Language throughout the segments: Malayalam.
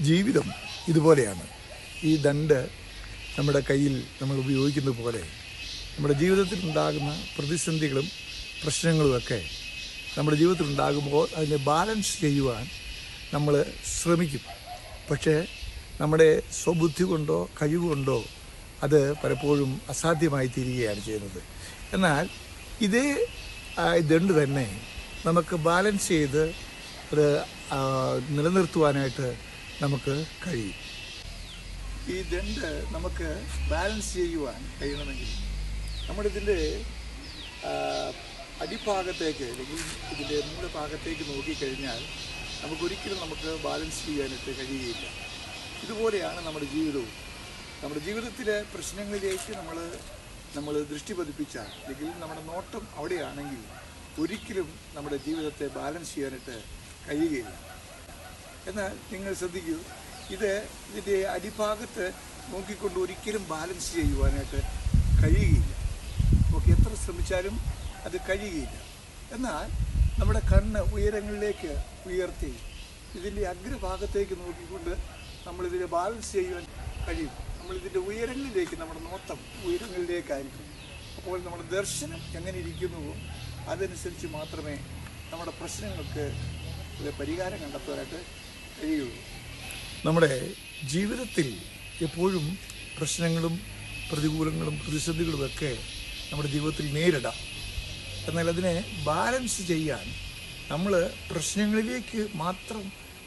ജീവിതം ഇതുപോലെയാണ്. ഈ ദണ്ട് നമ്മുടെ കയ്യിൽ നമ്മൾ ഉപയോഗിക്കുന്ന പോലെ നമ്മുടെ ജീവിതത്തിൽ ഉണ്ടാകുന്ന പ്രതിസന്ധികളും പ്രശ്നങ്ങളുമൊക്കെ നമ്മുടെ ജീവിതത്തിൽ ഉണ്ടാകുമ്പോൾ അതിനെ ബാലൻസ് ചെയ്യുവാൻ നമ്മൾ ശ്രമിക്കും. പക്ഷേ നമ്മുടെ സ്വബുദ്ധി കൊണ്ടോ കഴിവുകൊണ്ടോ അത് പലപ്പോഴും അസാധ്യമായി തീരുകയാണ് ചെയ്യുന്നത്. എന്നാൽ ഇതേ ദണ്ട് തന്നെ നമുക്ക് ബാലൻസ് ചെയ്ത് അത് നിലനിർത്തുവാനായിട്ട് നമുക്ക് കഴിയും. ഈ ദണ്ട് നമുക്ക് ബാലൻസ് ചെയ്യുവാൻ കഴിയണമെങ്കിൽ നമ്മളിതിന്റെ അടിഭാഗത്തേക്ക് അല്ലെങ്കിൽ ഇതിന്റെ മൂല ഭാഗത്തേക്ക് നോക്കിക്കഴിഞ്ഞാൽ നമുക്കൊരിക്കലും നമുക്ക് ബാലൻസ് ചെയ്യാനായിട്ട് കഴിയുകയില്ല. ഇതുപോലെയാണ് നമ്മുടെ ജീവിതവും. നമ്മുടെ ജീവിതത്തിലെ പ്രശ്നങ്ങളിലേക്ക് നമ്മൾ നമ്മൾ ദൃഷ്ടി പതിപ്പിച്ചാൽ അല്ലെങ്കിൽ നമ്മുടെ നോട്ടം അവിടെയാണെങ്കിൽ ഒരിക്കലും നമ്മുടെ ജീവിതത്തെ ബാലൻസ് ചെയ്യാനായിട്ട് കഴിയുകയില്ല. എന്നാൽ നിങ്ങൾ ശ്രദ്ധിക്കൂ ഇത് ഇതിന്റെ അടിഭാഗത്ത് നോക്കിക്കൊണ്ട് ഒരിക്കലും ബാലൻസ് ചെയ്യുവാനായിട്ട് കഴിയുകയില്ല. നമുക്ക് എത്ര ശ്രമിച്ചാലും അത് കഴിയുകയില്ല. എന്നാൽ നമ്മുടെ കണ്ണ് ഉയരങ്ങളിലേക്ക് ഉയർത്തി ഇതിന്റെ അഗ്രഭാഗത്തേക്ക് നോക്കിക്കൊണ്ട് നമ്മളിതിനെ ബാലൻസ് ചെയ്യുവാൻ കഴിയും. നമ്മളിതിന്റെ ഉയരങ്ങളിലേക്ക് നമ്മുടെ നോട്ടം ഉയരങ്ങളിലേക്കായിരിക്കും. അപ്പോൾ നമ്മുടെ ദർശനം എങ്ങനെ ഇരിക്കുന്നുവോ അതനുസരിച്ച് മാത്രമേ നമ്മുടെ പ്രശ്നങ്ങൾക്ക് പരിഹാരം കണ്ടെത്താനായിട്ട് നമ്മുടെ ജീവിതത്തിൽ എപ്പോഴും പ്രശ്നങ്ങളും പ്രതികൂലങ്ങളും പ്രതിസന്ധികളുമൊക്കെ നമ്മുടെ ജീവിതത്തിൽ നേരിടാം. എന്നാൽ അതിനെ ബാലൻസ് ചെയ്യാൻ നമ്മൾ പ്രശ്നങ്ങളിലേക്ക് മാത്രം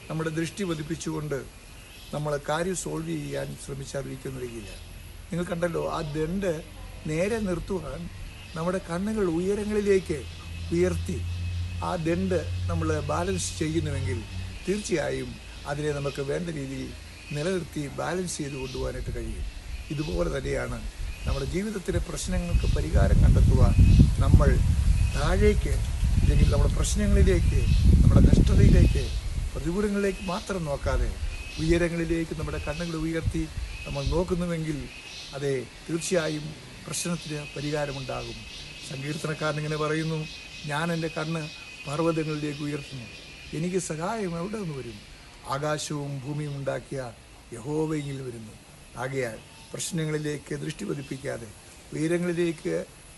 നമ്മുടെ ദൃഷ്ടി പതിപ്പിച്ചുകൊണ്ട് നമ്മൾ കാര്യം സോൾവ് ചെയ്യാൻ കഴിയില്ല നിങ്ങൾ കണ്ടല്ലോ ആ ദണ്ട് നേരെ നിർത്തുവാൻ നമ്മുടെ കണ്ണുകൾ ഉയരങ്ങളിലേക്ക് ഉയർത്തി ആ ദണ്ട് നമ്മൾ ബാലൻസ് ചെയ്യുന്നുവെങ്കിൽ തീർച്ചയായും അതിനെ നമുക്ക് വേണ്ട രീതിയിൽ നിലനിർത്തി ബാലൻസ് ചെയ്ത് കൊണ്ടുപോകാനായിട്ട് കഴിയും. ഇതുപോലെ തന്നെയാണ് നമ്മുടെ ജീവിതത്തിലെ പ്രശ്നങ്ങൾക്ക് പരിഹാരം കണ്ടെത്തുവാൻ നമ്മൾ താഴേക്ക് അല്ലെങ്കിൽ നമ്മുടെ പ്രശ്നങ്ങളിലേക്ക് നമ്മുടെ കഷ്ടതയിലേക്ക് പ്രതികൂലങ്ങളിലേക്ക് മാത്രം നോക്കാതെ ഉയരങ്ങളിലേക്ക് നമ്മുടെ കണ്ണുകൾ ഉയർത്തി നമ്മൾ നോക്കുന്നുവെങ്കിൽ അതെ തീർച്ചയായും പ്രശ്നത്തിന് പരിഹാരമുണ്ടാകും. സങ്കീർത്തനക്കാരൻ ഇങ്ങനെ പറയുന്നു ഞാൻ എന്റെ കണ്ണ് പർവതങ്ങളിലേക്ക് ഉയർത്തുന്നു. എനിക്ക് സഹായം എവിടെ നിന്ന് വരും ആകാശവും ഭൂമിയും ഉണ്ടാക്കിയ യഹോവയിൽ വരുന്നു. ആകയാൽ പ്രശ്നങ്ങളിലേക്ക് ദൃഷ്ടി പതിപ്പിക്കാതെ ഉയരങ്ങളിലേക്ക്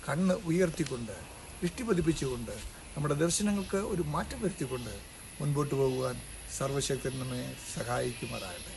കണ്ണ് ഉയർത്തിക്കൊണ്ട് ദൃഷ്ടി പതിപ്പിച്ചുകൊണ്ട് നമ്മുടെ ദർശനങ്ങൾക്ക് ഒരു മാറ്റം വരുത്തിക്കൊണ്ട് മുൻപോട്ട് പോകുവാൻ സർവശക്തൻ നമ്മെ സഹായിക്കുമാറാകട്ടെ.